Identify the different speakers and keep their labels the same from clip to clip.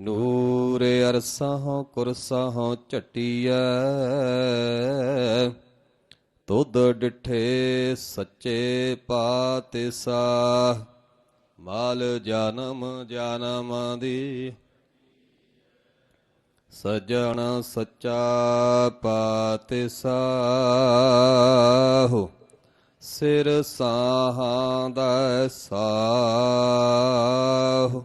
Speaker 1: ਨੂਰ ਅਰਸਹੁ ਕੁਰਸਹੁ ਝਟੀਐ, ਤੁਧ ਡਿਠੇ ਸੱਚੇ ਪਾਤਿਸਾ ਮਾਲ ਜਨਮ ਜਨਮ ਦੀ ਸਜਣ ਸੱਚਾ ਪਾਤਿਸਾਹੁ, ਸਿਰ ਸਾਹਾਂ ਦਾ ਸਾਹੁ।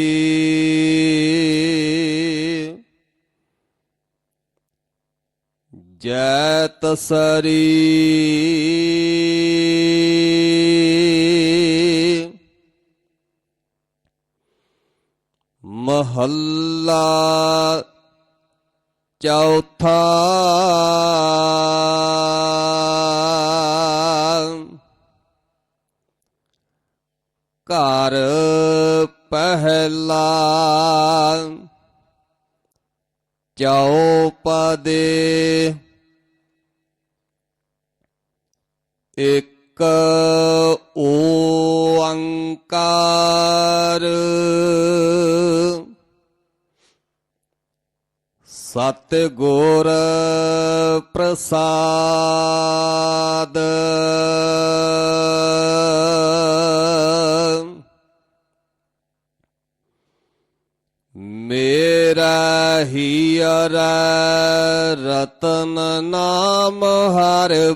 Speaker 1: ਜੈ ਤਸਰੀ। ਮਹੱਲਾ ਚੌਥਾ। ਘਰ ਪਹਿਲਾ। ਚੌਪਦੇ। ਇਕ ਓੰਕਾਰ। ਸਤ ਗੁਰ ਪ੍ਰਸਾਦ। ਮੇਰਾ ਹੀਰ ਰਤਨ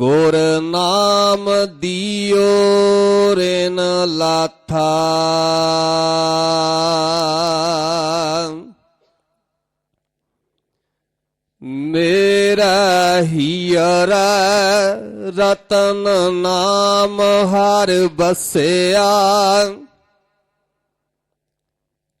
Speaker 1: ਗੁਰ ਨਾਮ ਦਿਓ ਰੇਨ ਲਾਥਾ। ਮੇਰਾ ਹੀਰ ਰਤਨ ਨਾਮ ਹਰ ਬਸਿਆ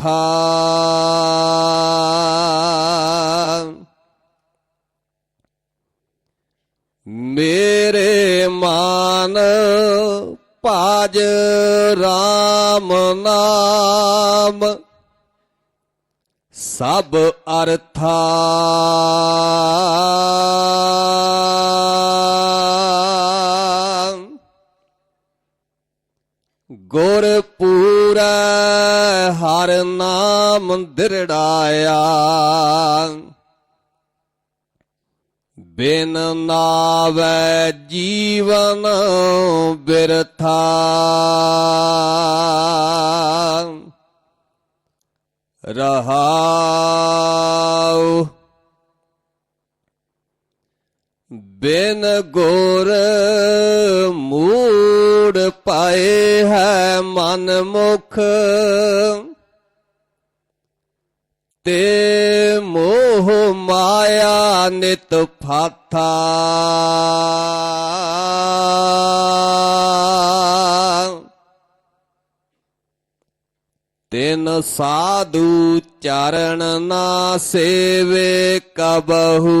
Speaker 1: ਲਾਥਾ ਮੇਰੇ ਮਾਨ ਭਾਜ RAM ਨਾਮ ਸਭ ਅਰਥਾ ਗੁਰ ਪੂਰਾ ਹਰ ਨਾਮ ਦਿਰੜਾਇਆ। ਬਿਨ ਨਾਵੈ ਜੀਵਨ ਬਿਰਥਾ। ਰਹਾਉ ਬਿਨ ਗੁਰ ਮੂੜ ਪਾਏ ਹੈ ਮਨ ਮੁਖ। ਤੇ ਮੋਹ ਮਾਇਆ ਨਿਤ ਫਾਥਾ। ਤਿਨ ਸਾਧੂ ਚਰਨ ਨਾ ਸੇਵੇ ਕਬਹੂ।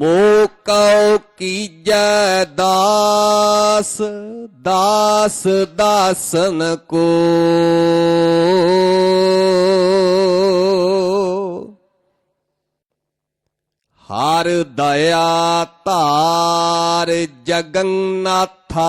Speaker 1: ਮੋਕਉ ਕੀਜੈ ਦਾਸ ਦਾਸ ਦਾਸਨ ਕੋ। ਹਰ ਦਇਆ ਧਾਰ ਜਗਨਨਾਥਾ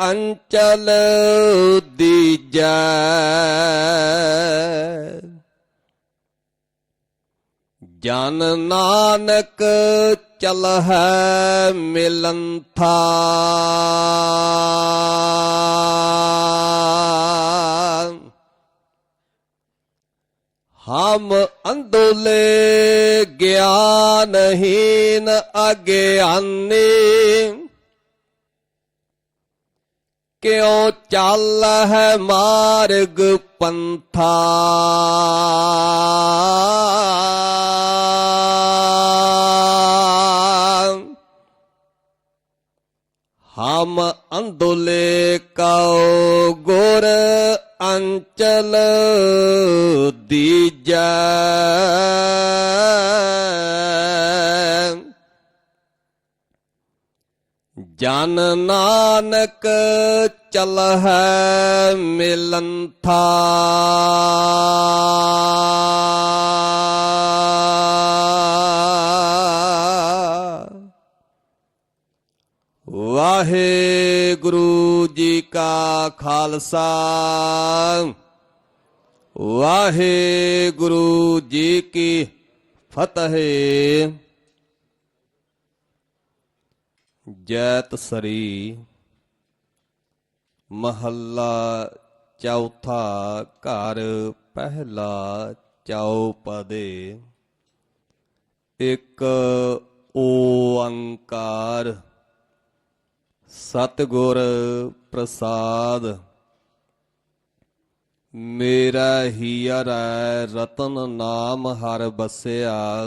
Speaker 1: ਅੰਚਲ ਦੀਜੈ। ਜਨ ਨਾਨਕ ਚਲ ਹੈ ਮਿਲੰਥਾ ਹਮ ਅੰਦੋਲੇ ਗਿਆਨਹੀਨ ਅਗਿਆਨੀ। ਕਿਉ ਚੱਲ ਹੈ ਮਾਰਗ ਪੰਥਾ? ਹਮ ਅੰਦੋਲੇ ਕਉ ਗੁਰ ਅੰਚਲ ਦੀਜੈ। ਜਨ ਨਾਨਕ ਚਲ ਹੈ ਮਿਲੰਥਾ ਵਾਹਿਗੁਰੂ ਜੀ ਕਾ ਖਾਲਸਾ। ਵਾਹਿਗੁਰੂ ਜੀ ਕੀ ਫਤਿਹ। ਜੈਤ ਸਰੀ ਮਹੱਲਾ ਚੌਥਾ ਘਰ ਪਹਿਲਾ ਚੌਪਦੇ। ਇੱਕ ਓੰਕਾਰ ਸਤਿਗੁਰ ਪ੍ਰਸਾਦ। ਮੇਰਾ ਹੀਰੈ ਰਤਨ ਨਾਮ ਹਰ ਬਸਿਆ।